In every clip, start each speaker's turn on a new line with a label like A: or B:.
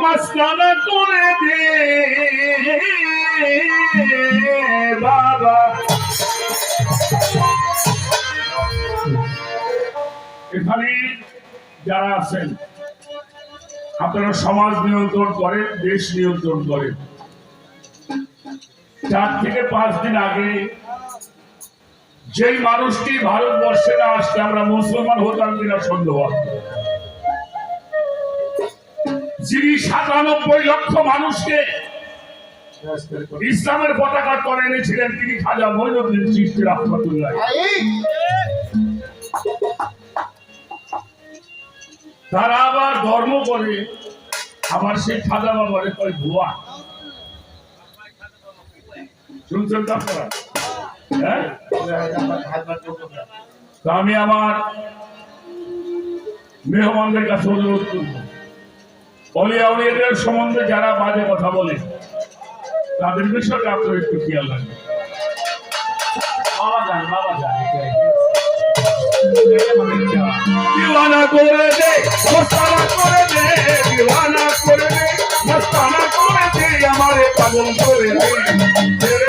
A: মস্তানা করে দে বাবা। এখানে যারা আছেন, আপনারা সমাজ নিয়ন্ত্রণ করেন, দেশ নিয়ন্ত্রণ করেন। চার থেকে পাঁচ দিন আগে যেই মানুষটি ভারতবর্ষে না আসলে আমরা মুসলমান হতাম কিনা সন্দেহ যিনি সাতানব্বই লক্ষ মানুষকে ইসলামের পতাকা করে এনেছিলেন, তিনি খাজা মহিনুদ্দিন সৃষ্টি রহমতুল্লাহ। তারা আবার ধর্ম করে আমার সেই খাজা বাবারে কয় ভুয়া। শুনছেন তো আপনারা? হ্যাঁ? আমি আমার মেহমানদের কাছে অনুরোধ করব। অলিয়া উলিয়াদের সম্বন্ধে যারা বাজে কথা বলে, তাদের বিষয়ে আপনার একটু খেয়াল রাখবেন। দিওয়ানা করে দে, মস্তানা করে দে, দিওয়ানা করে দে, মস্তানা করে দে, আমারে পাগল করে দে।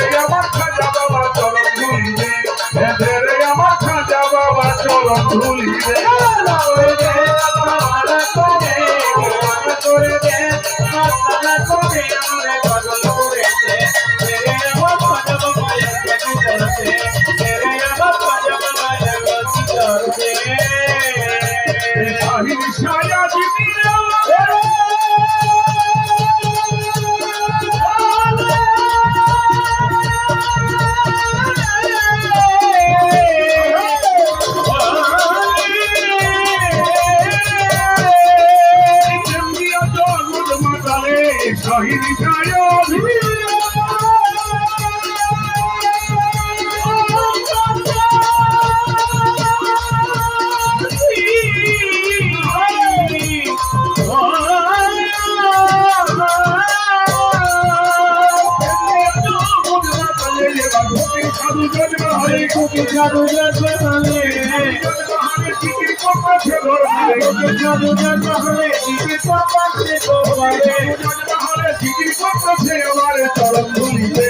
A: দুজন বাহারে কোকিলা দুজন বাহারে চিকির কোপাছে ভরে কোকিলা দুজন বাহারে চিকির কোপাছে ভরে দুজন বাহারে চিকির কোপাছে আমারে চরণ ভুলিতে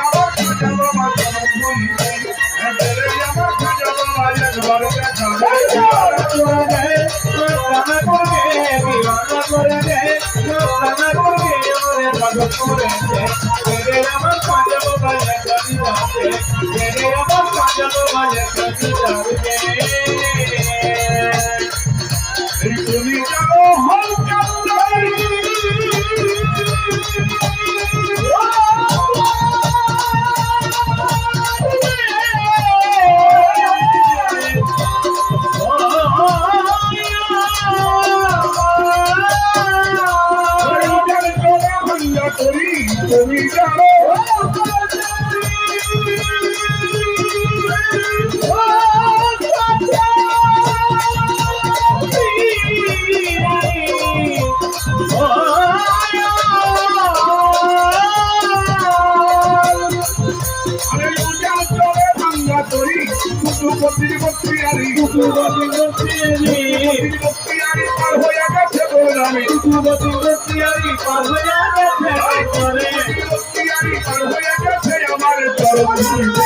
A: আমার কাজা মামা চরণ ভুলিতে আমার কাজা মামা একবার কাজা করে দে করে দে করে দে তুমি বত্রি বত্রি আরি কুতু বত্রি বত্রি আরি বত্রি আরি পার হয়ে গেছে বলরামে। কুতু বত্রি বত্রি আরি পার হয়ে চরণ ধুলিতে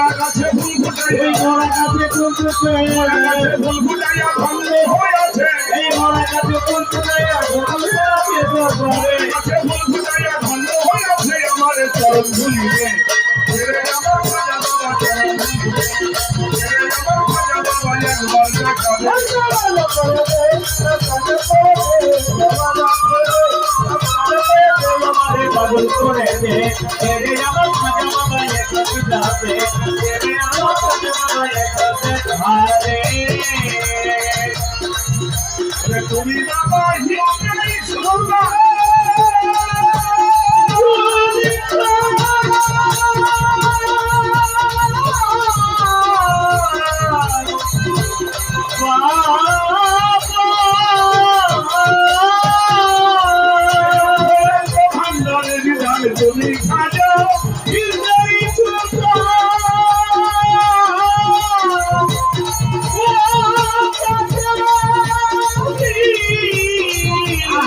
A: মরা গাছে ফুল ফুটাই
B: এই মরা গাছে ফুল
A: ফুটাই ফুল ফুটাইয়া ভঙ্গ হয়েছে
B: এই মরা গাছে ফুল ফুটাইয়া ভঙ্গ হয়েছে
A: গাছে ফুল ফুটাইয়া ভঙ্গ হয়েছে আমার চরণ ভুলিয়ে
B: পাগল করে দে
A: thank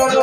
A: করো